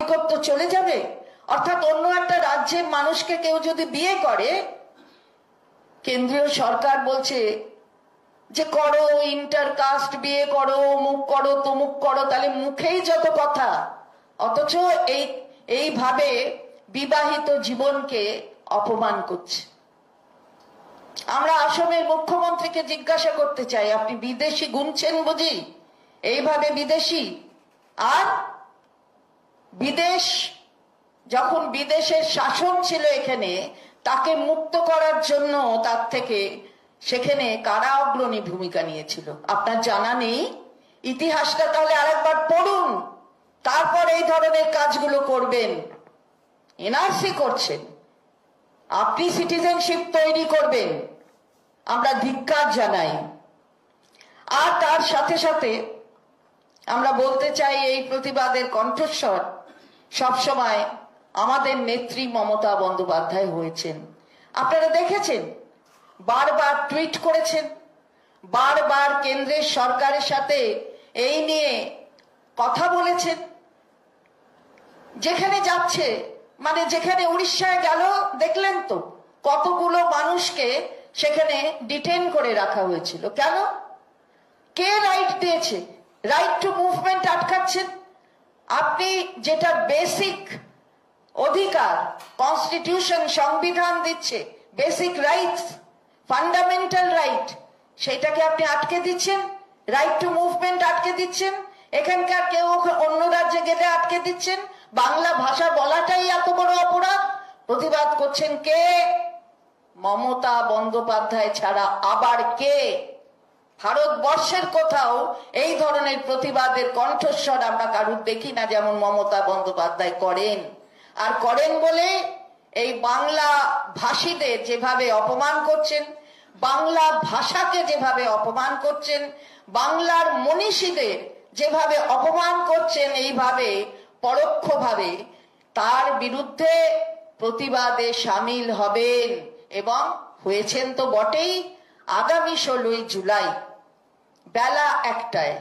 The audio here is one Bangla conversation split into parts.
নাগরিকত্ব চলে যাবে? অর্থাৎ অন্য একটা রাজ্যের মানুষকে কেউ যদি বিয়ে করে, কেন্দ্রীয় সরকার বলছে যে করো ইন্টার কাস্ট বিয়ে করো মুখ করো, তমুক করো, তাহলে মুখেই যত কথা, অথচ এই, এইভাবে বিবাহিত জীবনকে অপমান করছে। আমরা আসামের মুখ্যমন্ত্রীকে জিজ্ঞাসা করতে চাই, আপনি বিদেশি গুনছেন বুঝি? এইভাবে বিদেশি? আর বিদেশ, যখন বিদেশের শাসন ছিল এখানে, তাকে মুক্ত করার জন্য তার থেকে সেখানে কারা অগ্রণী ভূমিকা নিয়েছিল? আপনার জানা নেই? ইতিহাসটা তাহলে আরেকবার পড়ুন। তারপর এই ধরনের কাজগুলো করবেন। এনআরসি করছেন। আপনি সিটিজেনশিপ তৈরি করবেন। আমরা ধিক্কার জানাই। আর তার সাথে সাথে আমরা বলতে চাই এই প্রতিবাদের কণ্ঠস্বর। সবসময় আমাদের নেত্রী মমতা বন্দ্যোপাধ্যায় হয়েছেন। আপনারা দেখেছেন? বারবার টুইট করেছেন। বারবার কেন্দ্রের সরকারের সাথে এই নিয়ে কথা বলেছেন। যেখানে যাচ্ছে মানে যেখানে উড়িষ্যায় গেল, দেখলেন তো, কতগুলো মানুষকে সেখানে ডিটেন করে রাখা হয়েছিল। কেন? কে রাইট দিয়েছে? রাইট টু মুভমেন্ট আটকাচ্ছেন? আপনি যেটা বেসিক অধিকার কনস্টিটিউশন সংবিধান দিচ্ছে বেসিক রাইটস ফান্ডামেন্টাল রাইট সেটাকে আপনি আটকে দিচ্ছেন রাইট টু মুভমেন্ট আটকে দিচ্ছেন, এখানকার কেউ অন্য রাজ্যে গেলে আটকে দিচ্ছেন, বাংলা ভাষা বলাটাই এত বড় অপরাধ, প্রতিবাদ করছেন কে? মমতা বন্দ্যোপাধ্যায় ছাড়া আবার কে? ভারতবর্ষের কোথাও এই ধরনের প্রতিবাদের কণ্ঠস্বর আমরা কারুর দেখি না, যেমন মমতা বন্দ্যোপাধ্যায় করেন। আর করেন বলে এই বাংলা ভাষীদের যেভাবে অপমান করছেন, বাংলা ভাষাকে যেভাবে অপমান করছেন, বাংলার মনীষীদের যেভাবে অপমান করছেন, এইভাবে পরোক্ষভাবে তার বিরুদ্ধে প্রতিবাদে সামিল হবেন এবং হয়েছেন তো বটেই আগামী ষোলোই জুলাই। বেলা একটায়।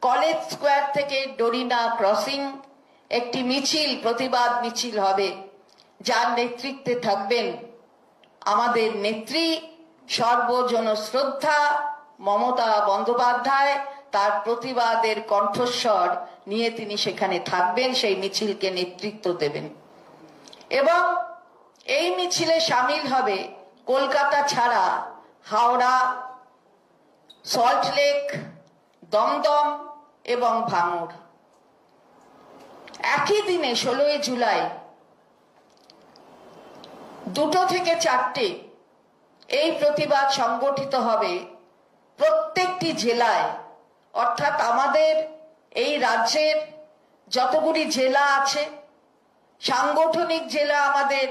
কলেজ স্কোয়ার থেকে ডরিনা ক্রসিং একটি মিছিল, প্রতিবাদ মিছিল হবে। যার নেতৃত্বে থাকবেন আমাদের নেত্রী সর্বজন শ্রদ্ধা মমতা বন্দ্যোপাধ্যায়। তার প্রতিবাদের কণ্ঠস্বর নিয়ে তিনি সেখানে থাকবেন, সেই মিছিলকে নেতৃত্ব দেবেন। এবং এই মিছিলে সামিল হবে কলকাতা ছাড়া হাওড়া সল্টলেক দমদম এবং ভাঙড়। একই দিনে ষোলোই জুলাই দুটো থেকে চারটে এই প্রতিবাদ সংগঠিত হবে প্রত্যেকটি জেলায়। অর্থাৎ আমাদের এই রাজ্যের যতগুলি জেলা আছে, সাংগঠনিক জেলা আমাদের,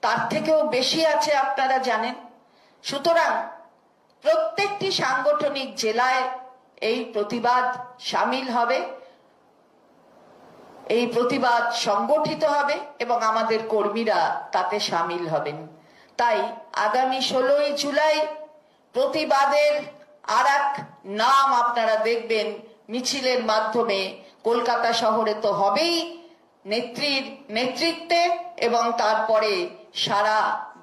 তার থেকেও বেশি আছে আপনারা জানেন। সুতরাং প্রত্যেকটি সাংগঠনিক জেলায় এই প্রতিবাদ সামিল হবে। এই প্রতিবাদ সংগঠিত হবে এবং আমাদের কর্মীরা তাতে সামিল হবেন। তাই আগামী ষোলোই জুলাই প্রতিবাদের আর নাম আপনারা দেখবেন মিছিলের মাধ্যমে। কলকাতা শহরে তো হবেই নেত্রীর নেতৃত্বে এবং তারপরে সারা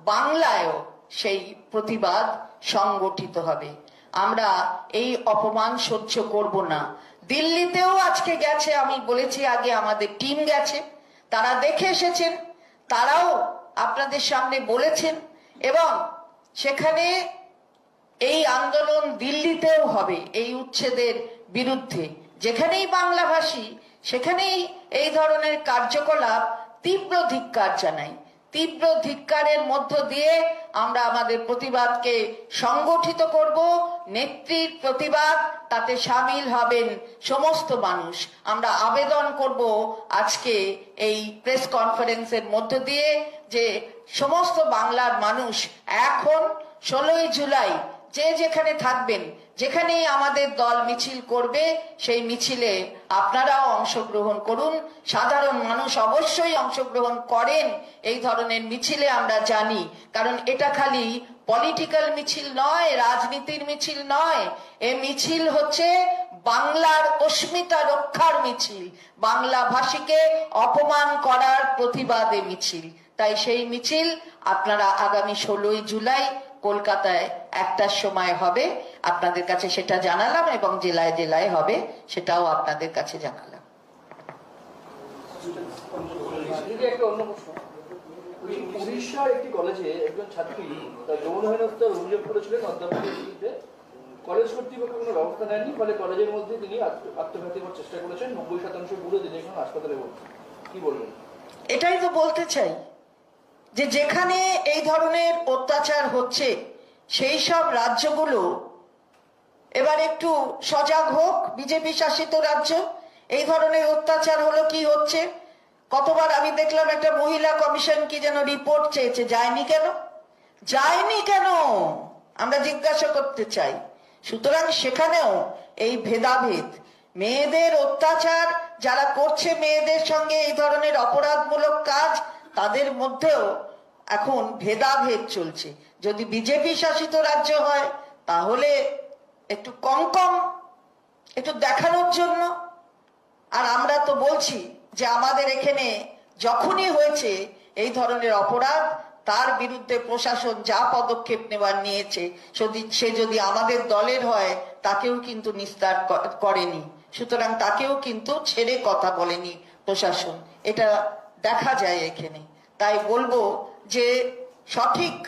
বাংলায়ও সেই প্রতিবাদ সংগঠিত হবে। আমরা এই অপমান সহ্য করব না। দিল্লিতেও আজকে গেছে, আমি বলেছি আগে আমাদের টিম গেছে, তারা দেখে এসেছেন, তারাও আপনাদের সামনে বলেছেন এবং সেখানে এই আন্দোলন দিল্লিতেও হবে এই উচ্ছেদের বিরুদ্ধে। যেখানেই বাংলাভাষী, সেখানেই এই ধরনের কার্যকলাপ তীব্র ধিক্কার জানাই তীব্র ধিক্কারের মধ্য দিয়ে আমরা আমাদের প্রতিবাদকে সংগঠিত করব। নেত্রীর প্রতিবাদ, তাতে সামিল হবেন সমস্ত মানুষ। আমরা আবেদন করব আজকে এই প্রেস কনফারেন্সের মধ্য দিয়ে যে সমস্ত বাংলার মানুষ এখন ষোলোই জুলাই যে যেখানে থাকবেন, যেখানেই আমাদের দল মিছিল করবে, সেই মিছিলে আপনারাও অংশগ্রহণ করুন। সাধারণ মানুষ অবশ্যই অংশগ্রহণ করেন। এই ধরনের মিছিলে আমরা জানি, কারণ এটা খালি পলিটিক্যাল মিছিল নয়, রাজনীতির মিছিল নয়। এ মিছিল হচ্ছে বাংলার অস্মিতা রক্ষার মিছিল। বাংলা ভাষীকে অপমান করার প্রতিবাদে মিছিল। তাই সেই মিছিল আপনারা আগামী ষোলোই জুলাই কলকাতায় একটার সময় হবে আপনাদের কাছে সেটা জানালাম এবং জেলায় জেলায় হবে সেটাও আপনাদের কাছে জানালাম। একটা উড়িষ্যার একটি কলেজে একজন ছাত্রী তার যৌন হেনস্থার অভিযোগ করেছিলেন অধ্যাপকের বিরুদ্ধে। কলেজ কর্তৃপক্ষ কোনো ব্যবস্থা নেয়নি ফলে কলেজের মধ্যে তিনি আত্ম- আত্মঘাতী হওয়ার চেষ্টা করেছেন। নব্বই শতাংশ পুরো তিনি এখন হাসপাতালে ভর্তি। কি বলবেন? এটাই তো বলতে চাই যে যেখানে এই ধরনের অত্যাচার হচ্ছে, সেই সব রাজ্যগুলো, এবার একটু সজাগ হোক, বিজেপি শাসিত রাজ্য, এই ধরনের অত্যাচার হলো কি হচ্ছে? কতবার আমি দেখলাম একটা মহিলা কমিশন কি যেন রিপোর্ট চেয়েছে, যায়নি কেন? যায়নি কেন? আমরা জিজ্ঞাসা করতে চাই। সুতরাং সেখানেও এই ভেদাভেদ। মেয়েদের অত্যাচার, যারা করছে মেয়েদের সঙ্গে এই ধরনের অপরাধমূলক কাজ তাদের মধ্যেও এখন ভেদাভেদ চলছে। যদি বিজেপি শাসিত রাজ্য হয়, তাহলে একটু কম কম একটু দেখানোর জন্য। আর আমরা তো বলছি যে আমাদের এখানে যখনই হয়েছে এই ধরনের অপরাধ, তার বিরুদ্ধে প্রশাসন যা পদক্ষেপ নেবার নিয়েছে সে যদি আমাদের দলের হয়, তাকেও কিন্তু নিস্তার করেনি। সুতরাং তাকেও কিন্তু ছেড়ে কথা বলেনি প্রশাসন। এটা দেখা যায় এখানে। তাই বলব যে সঠিক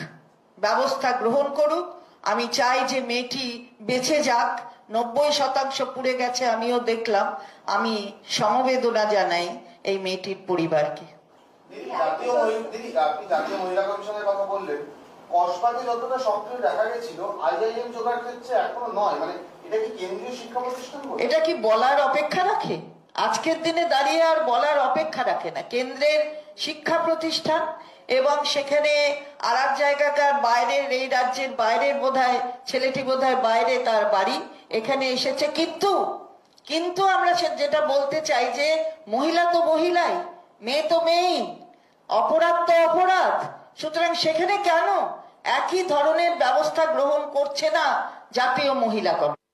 ব্যবস্থা গ্রহণ করুক। আমি চাই যে মেয়েটি বেঁচে যাক। নব্বই শতাংশ পুড়ে গেছে আমিও দেখলাম। আমি সমবেদনা জানাই এই মেয়েটির পরিবারকে। দিদি জাতীয় মহি- দিদি আপনি জাতীয় মহিলা কমিশনের কথা বললেন। কসবাতে যতটা সক্রিয় দেখা গেছিল আইআইএম জোগাড় ক্ষেত্রে এখনও নয়। মানে এটা কি কেন্দ্রীয় শিক্ষা প্রতিষ্ঠান এটা কি বলার অপেক্ষা রাখে? আজকের দিনে দাঁড়িয়ে আর বলার অপেক্ষা রাখে না। কেন্দ্রের শিক্ষা প্রতিষ্ঠান এবং সেখানে আর এক জায়গাকার বাইরের, এই রাজ্যের বাইরের বোধহয়, ছেলেটি বোধহয় বাইরে তার বাড়ি এখানে এসেছে। কিন্তু কিন্তু আমরা যেটা বলতে চাই যে, মহিলা তো মহিলাই, মেয়ে তো মেয়েই, অপরাধ তো অপরাধ। সুতরাং সেখানে কেন একই ধরনের ব্যবস্থা গ্রহণ করছে না জাতীয় মহিলা কমিশন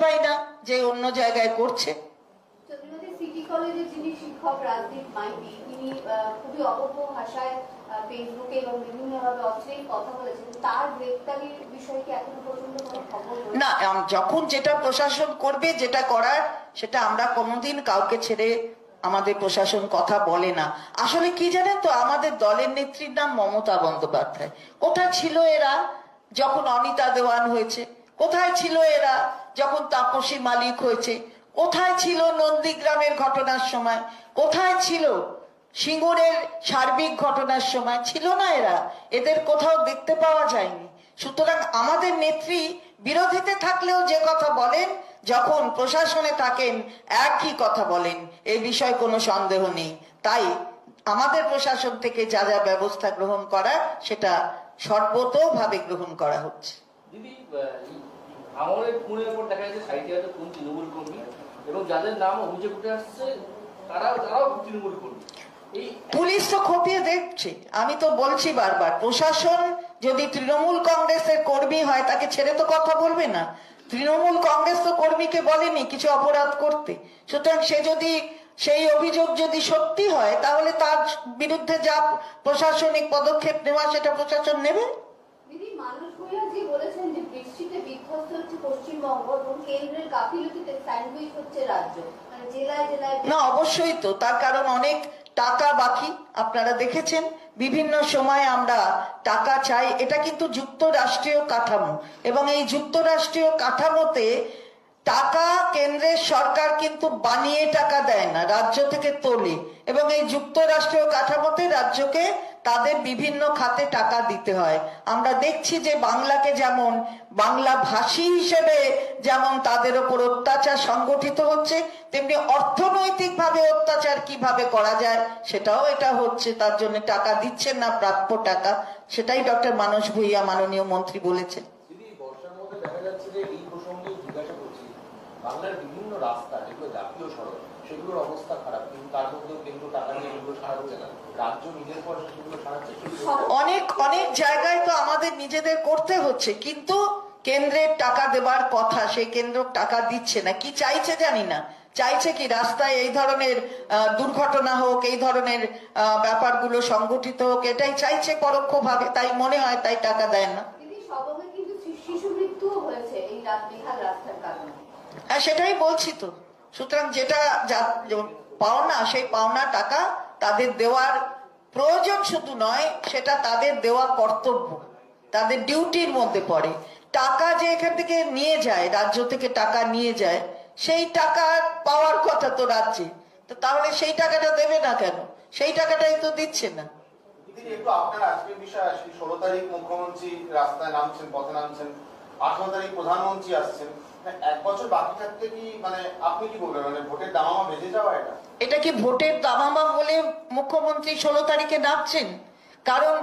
পাই না যে অন্য জায়গায় করছে। কলেজের যিনি শিক্ষক, রাজদীপ মাইতি, তিনি খুবই অপব্য ভাষায় ফেসবুকে এবং বিভিন্নভাবে অশ্লীল কথা বলেছেন। তার গ্রেপ্তারির বিষয়ে কি এখনও পর্যন্ত কোনো খবর না যখন যেটা প্রশাসন করবে, যেটা করার, সেটা আমরা কোনোদিন কাউকে ছেড়ে আমাদের প্রশাসন কথা বলে না। আসলে কি জানেন তো, আমাদের দলের নেত্রীর নাম মমতা বন্দ্যোপাধ্যায়। কোথায় ছিল এরা যখন অনিতা দেওয়ান হয়েছে? কোথায় ছিল এরা যখন তাপসী মালিক হয়েছে? কোথায় ছিল নন্দীগ্রামের ঘটনার সময়? কোথায় ছিল সিঙ্গুরের সার্বিক ঘটনার সময়? ছিল না এরা। এদের কোথাও দেখতে পাওয়া যায়নি। সুতরাং আমাদের নেত্রী বিরোধীতে থাকলেও যে কথা বলেন, যখন প্রশাসনে থাকেন, একই কথা বলেন। এ বিষয়ে কোনো সন্দেহ নেই। তাই আমাদের প্রশাসন থেকে যা যা ব্যবস্থা গ্রহণ করা, সেটা সর্বতোভাবে গ্রহণ করা হচ্ছে। এই খুনের পর দেখা যাচ্ছে সাইটে হয়তো কোন তৃণমূল কর্মী এবং যাদের নাম অভিযোগ উঠে আসছে, তারাও তারাও তৃণমূল কর্মী। পুলিশ তো খতিয়ে দেখছে। আমি তো বলছি বারবার, প্রশাসন যদি তৃণমূল কংগ্রেসের কর্মী হয়, তাকে ছেড়ে তো কথা বলবে না। তৃণমূল কংগ্রেস তো কর্মীকে বলেনি কিছু অপরাধ করতে। সুতরাং সে যদি সেই অভিযোগ যদি সত্যি হয়, তাহলে তার বিরুদ্ধে যা প্রশাসনিক পদক্ষেপ নেওয়া, সেটা প্রশাসন নেবে? বলেছেন যে বৃষ্টিতে বিধ্বস্ত হচ্ছে পশ্চিমবঙ্গ এবং কেন্দ্রের গাফিলতিতে স্যান্ডউইচ হচ্ছে রাজ্য। মানে জেলায় জেলায় না, অবশ্যই তো। তার কারণ অনেক টাকা বাকি। আপনারা দেখেছেন, বিভিন্ন সময় আমরা টাকা চাই। এটা কিন্তু যুক্তরাষ্ট্রীয় কাঠামো। এবং এই যুক্তরাষ্ট্রীয় কাঠামোতে টাকা কেন্দ্রের সরকার কিন্তু বানিয়ে টাকা দেয় না, রাজ্য থেকে তোলে। এবং এই যুক্তরাষ্ট্রীয় কাঠামোতে রাজ্যকে তাদের বিভিন্ন খাতে টাকা দিতে হয়। আমরা দেখছি যে বাংলাকে যেমন বাংলা ভাষী হিসেবে যেমন তাদের ওপর অত্যাচার সংগঠিত হচ্ছে, তেমনি অর্থনৈতিক ভাবে অত্যাচার কীভাবে করা যায়, সেটাও এটা হচ্ছে, তার জন্য টাকা দিচ্ছেন না, প্রাপ্য টাকা। সেটাই ডক্টর মানস ভুইয়া, মাননীয় মন্ত্রী বলেছেন। বাংলার বিভিন্ন রাস্তা, যেগুলো জাতীয় সড়ক সেগুলোর অবস্থা খারাপ কিন্তু তার মধ্যেও কেন্দ্র টাকা নিয়ে এগুলো সারাচ্ছে না। রাজ্য নিজের পয়সা সেগুলো সারাচ্ছে অনেক অনেক জায়গায় তো আমাদের নিজেদের করতে হচ্ছে কিন্তু কেন্দ্রের টাকা দেবার কথা সেই কেন্দ্র টাকা দিচ্ছে না। কি চাইছে জানি না। চাইছে কি রাস্তায় এই ধরনের দুর্ঘটনা হোক এই ধরনের ব্যাপারগুলো সংগঠিত হোক এটাই চাইছে পরোক্ষভাবে তাই মনে হয় তাই টাকা দেয় না। হ্যাঁ সেটাই বলছি তো। সুতরাং যেটা পাওনা, সেই পাওনা টাকা তাদের দেওয়ার প্রয়োজন শুধু নয়, সেটা তাদের দেওয়া কর্তব্য। তাদের ডিউটির মধ্যে পড়ে। টাকা যে এখান থেকে নিয়ে যায়, রাজ্য থেকে টাকা নিয়ে যায়, সেই টাকা পাওয়ার কথা তো রাজ্যে। তো তাহলে সেই টাকাটা দেবে না কেন? সেই টাকাটাই তো দিচ্ছে না। ষোলো তারিখ মুখ্যমন্ত্রী রাস্তায় নামছেন, পথে নামছেন। আঠারো তারিখ প্রধানমন্ত্রী আসছেন। এক বছর বাকি থাকতে কি মানে আপনি কি বলবেন? মানে ভোটের দামামা বেজে যাওয়া এটা? এটা কি ভোটের দামামা বলে মুখ্যমন্ত্রী ষোলো তারিখে নামছেন কারণ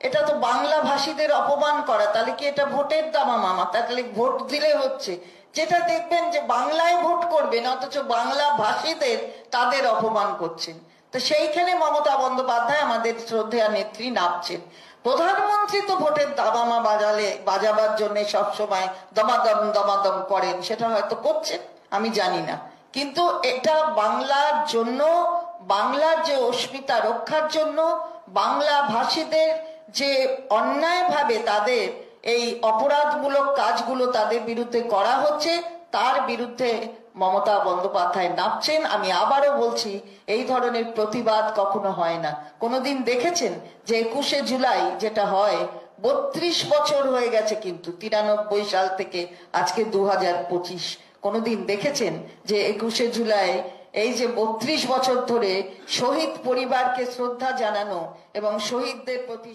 এটা তো বাংলা ভাষীদের অপমান করা। তাহলে কি এটা ভোটের তাহলে ভোট দিলে হচ্ছে। যেটা দেখবেন যে বাংলায় ভোট করবেন, অথচ বাংলা ভাষীদের তাদের অপমান করছেন। তো সেইখানে মমতা বন্দ্যোপাধ্যায় আমাদের শ্রদ্ধেয়া নেত্রী নামছেন। প্রধানমন্ত্রী তো ভোটের দামামা বাজালে, বাজাবার জন্য সবসময় দমাদম দমাদম করেন, সেটা হয়তো করছেন আমি জানি না। কিন্তু এটা বাংলার জন্য, বাংলার যে অস্মিতা রক্ষার জন্য, বাংলা ভাষীদের যে অন্যায়ভাবে তাদের এই অপরাধমূলক কাজগুলো তাদের বিরুদ্ধে করা হচ্ছে, তার বিরুদ্ধে মমতা বন্দ্যোপাধ্যায় নামছেন আমি আবারও বলছি, এই ধরনের প্রতিবাদ কখনো হয় না। কোনোদিন দেখেছেন যে একুশে জুলাই যেটা হয়, বত্রিশ বছর হয়ে গেছে কিন্তু, তিরানব্বই সাল থেকে আজকে দু হাজার পঁচিশ। কোনোদিন দেখেছেন যে একুশে জুলাই এই যে বত্রিশ বছর ধরে শহীদ পরিবারকে শ্রদ্ধা জানানো এবং শহীদদের প্রতি